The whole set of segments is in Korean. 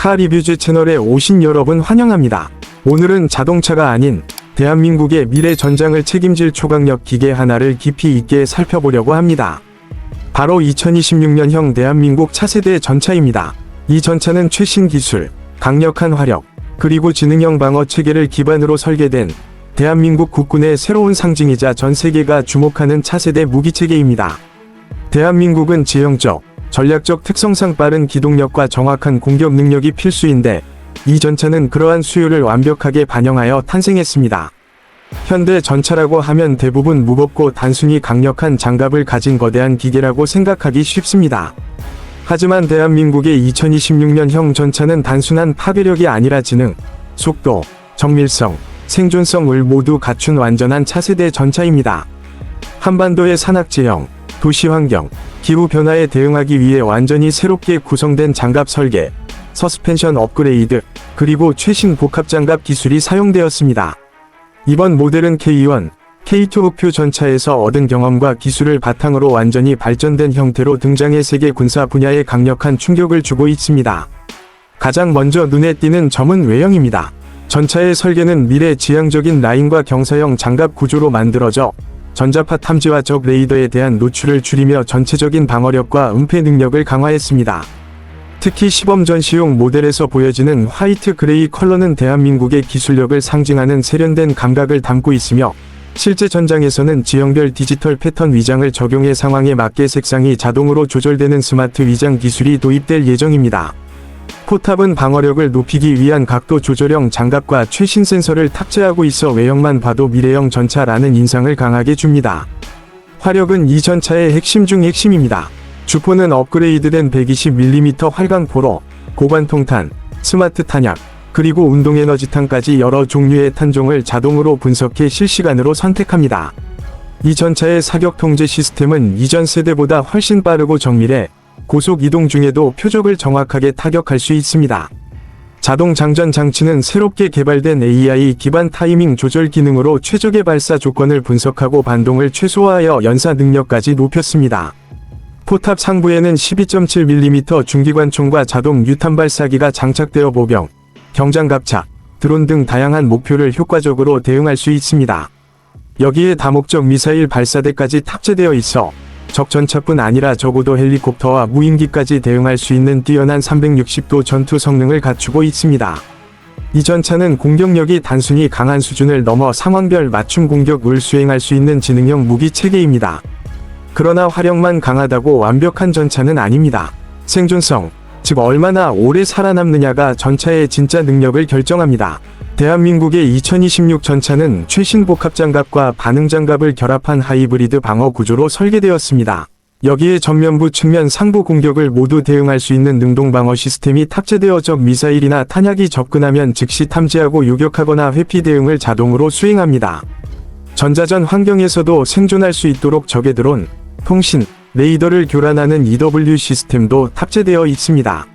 카 리뷰즈 채널에 오신 여러분 환영합니다. 오늘은 자동차가 아닌 대한민국의 미래 전장을 책임질 초강력 기계 하나를 깊이 있게 살펴보려고 합니다. 바로 2026년형 대한민국 차세대 전차입니다. 이 전차는 최신 기술, 강력한 화력, 그리고 지능형 방어 체계를 기반으로 설계된 대한민국 국군의 새로운 상징이자 전 세계가 주목하는 차세대 무기 체계입니다. 대한민국은 지형적, 전략적 특성상 빠른 기동력과 정확한 공격 능력이 필수인데 이 전차는 그러한 수요를 완벽하게 반영하여 탄생했습니다. 현대 전차라고 하면 대부분 무겁고 단순히 강력한 장갑을 가진 거대한 기계라고 생각하기 쉽습니다. 하지만 대한민국의 2026년형 전차는 단순한 파괴력이 아니라 지능, 속도, 정밀성, 생존성을 모두 갖춘 완전한 차세대 전차입니다. 한반도의 산악지형, 도시환경, 기후 변화에 대응하기 위해 완전히 새롭게 구성된 장갑 설계, 서스펜션 업그레이드, 그리고 최신 복합 장갑 기술이 사용되었습니다. 이번 모델은 K1, K2 흑표 전차에서 얻은 경험과 기술을 바탕으로 완전히 발전된 형태로 등장해 세계 군사 분야에 강력한 충격을 주고 있습니다. 가장 먼저 눈에 띄는 점은 외형입니다. 전차의 설계는 미래 지향적인 라인과 경사형 장갑 구조로 만들어져 전자파 탐지와 적 레이더에 대한 노출을 줄이며 전체적인 방어력과 은폐 능력을 강화했습니다. 특히 시범 전시용 모델에서 보여지는 화이트 그레이 컬러는 대한민국의 기술력을 상징하는 세련된 감각을 담고 있으며 실제 전장에서는 지형별 디지털 패턴 위장을 적용해 상황에 맞게 색상이 자동으로 조절되는 스마트 위장 기술이 도입될 예정입니다. 포탑은 방어력을 높이기 위한 각도 조절형 장갑과 최신 센서를 탑재하고 있어 외형만 봐도 미래형 전차라는 인상을 강하게 줍니다. 화력은 이 전차의 핵심 중 핵심입니다. 주포는 업그레이드된 120mm 활강 포로 고관 통탄, 스마트 탄약, 그리고 운동에너지탄까지 여러 종류의 탄종을 자동으로 분석해 실시간으로 선택합니다. 이 전차의 사격 통제 시스템은 이전 세대보다 훨씬 빠르고 정밀해 고속 이동 중에도 표적을 정확하게 타격할 수 있습니다. 자동 장전 장치는 새롭게 개발된 AI 기반 타이밍 조절 기능으로 최적의 발사 조건을 분석하고 반동을 최소화하여 연사 능력까지 높였습니다. 포탑 상부에는 12.7mm 중기관총과 자동 유탄 발사기가 장착되어 보병, 경장갑차, 드론 등 다양한 목표를 효과적으로 대응할 수 있습니다. 여기에 다목적 미사일 발사대까지 탑재되어 있어 적 전차뿐 아니라 적어도 헬리콥터와 무인기까지 대응할 수 있는 뛰어난 360도 전투 성능을 갖추고 있습니다. 이 전차는 공격력이 단순히 강한 수준을 넘어 상황별 맞춤 공격을 수행할 수 있는 지능형 무기 체계입니다. 그러나 화력만 강하다고 완벽한 전차는 아닙니다. 생존성, 즉 얼마나 오래 살아남느냐가 전차의 진짜 능력을 결정합니다. 대한민국의 2026 전차는 최신 복합장갑과 반응장갑을 결합한 하이브리드 방어 구조로 설계되었습니다. 여기에 전면부 측면 상부 공격을 모두 대응할 수 있는 능동 방어 시스템이 탑재되어 적 미사일이나 탄약이 접근하면 즉시 탐지하고 요격하거나 회피 대응을 자동으로 수행합니다. 전자전 환경에서도 생존할 수 있도록 적의 드론, 통신, 레이더를 교란하는 EW 시스템도 탑재되어 있습니다.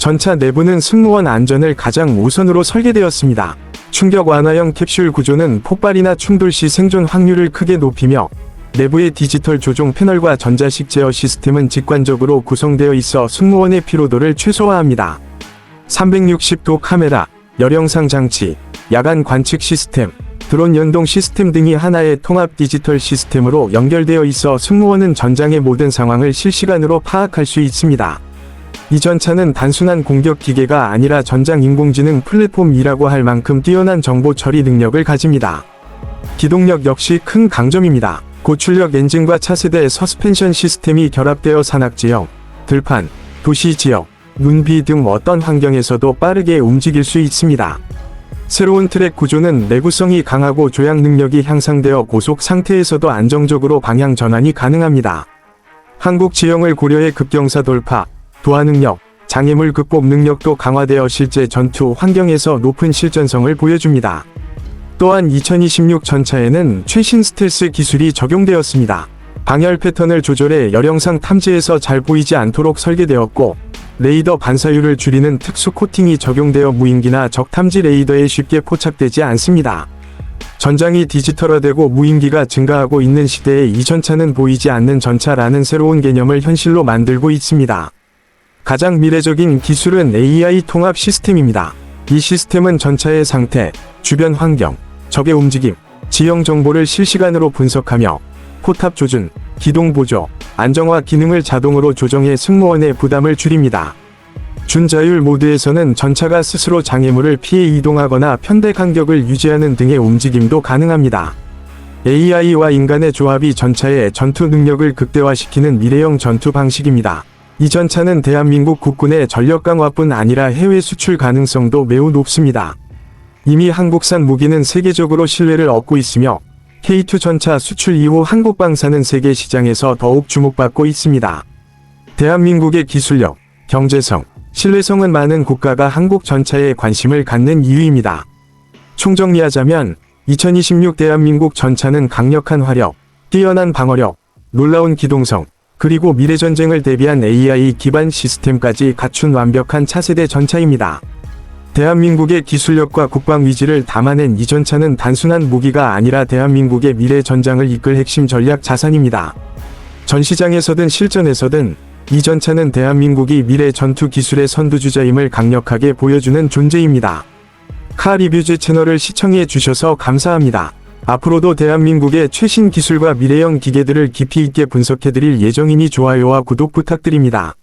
전차 내부는 승무원 안전을 가장 우선으로 설계되었습니다. 충격 완화형 캡슐 구조는 폭발이나 충돌 시 생존 확률을 크게 높이며 내부의 디지털 조종 패널과 전자식 제어 시스템은 직관적으로 구성되어 있어 승무원의 피로도를 최소화합니다. 360도 카메라, 열영상 장치, 야간 관측 시스템, 드론 연동 시스템 등이 하나의 통합 디지털 시스템으로 연결되어 있어 승무원은 전장의 모든 상황을 실시간으로 파악할 수 있습니다. 이 전차는 단순한 공격 기계가 아니라 전장 인공지능 플랫폼이라고 할 만큼 뛰어난 정보 처리 능력을 가집니다. 기동력 역시 큰 강점입니다. 고출력 엔진과 차세대 서스펜션 시스템이 결합되어 산악지형, 들판, 도시지역, 눈비 등 어떤 환경에서도 빠르게 움직일 수 있습니다. 새로운 트랙 구조는 내구성이 강하고 조향 능력이 향상되어 고속 상태에서도 안정적으로 방향 전환이 가능합니다. 한국 지형을 고려해 급경사 돌파, 도하 능력, 장애물 극복 능력도 강화되어 실제 전투 환경에서 높은 실전성을 보여줍니다. 또한 2026 전차에는 최신 스텔스 기술이 적용되었습니다. 방열 패턴을 조절해 열영상 탐지에서 잘 보이지 않도록 설계되었고, 레이더 반사율을 줄이는 특수 코팅이 적용되어 무인기나 적 탐지 레이더에 쉽게 포착되지 않습니다. 전장이 디지털화되고 무인기가 증가하고 있는 시대에 이 전차는 보이지 않는 전차라는 새로운 개념을 현실로 만들고 있습니다. 가장 미래적인 기술은 AI 통합 시스템입니다. 이 시스템은 전차의 상태, 주변 환경, 적의 움직임, 지형 정보를 실시간으로 분석하며 포탑 조준, 기동 보조, 안정화 기능을 자동으로 조정해 승무원의 부담을 줄입니다. 준자율 모드에서는 전차가 스스로 장애물을 피해 이동하거나 편대 간격을 유지하는 등의 움직임도 가능합니다. AI와 인간의 조합이 전차의 전투 능력을 극대화시키는 미래형 전투 방식입니다. 이 전차는 대한민국 국군의 전력 강화뿐 아니라 해외 수출 가능성도 매우 높습니다. 이미 한국산 무기는 세계적으로 신뢰를 얻고 있으며 K2 전차 수출 이후 한국 방사는 세계 시장에서 더욱 주목받고 있습니다. 대한민국의 기술력, 경제성, 신뢰성은 많은 국가가 한국 전차에 관심을 갖는 이유입니다. 총정리하자면 2026 대한민국 전차는 강력한 화력, 뛰어난 방어력, 놀라운 기동성, 그리고 미래전쟁을 대비한 AI 기반 시스템까지 갖춘 완벽한 차세대 전차입니다. 대한민국의 기술력과 국방 위지를 담아낸 이 전차는 단순한 무기가 아니라 대한민국의 미래 전장을 이끌 핵심 전략 자산입니다. 전시장에서든 실전에서든 이 전차는 대한민국이 미래 전투 기술의 선두주자임을 강력하게 보여주는 존재입니다. 카리뷰즈 채널을 시청해 주셔서 감사합니다. 앞으로도 대한민국의 최신 기술과 미래형 기계들을 깊이 있게 분석해 드릴 예정이니 좋아요와 구독 부탁드립니다.